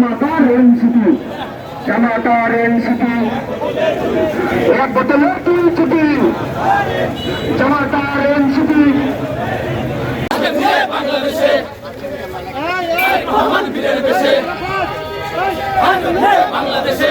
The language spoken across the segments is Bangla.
জামাতার এনসিপি জামাতার এনসিপি এক বোতলের তিন ছুটি জামাতার এনসিপি বাংলাদেশে বাংলাদেশে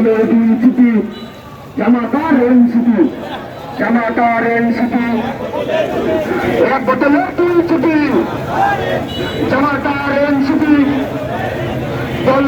হলো এনসিপি জামাতার এনসিপি জামাতার এনসিপি এক বোতলের দুই ছুটি জামাতার এনসিপি দল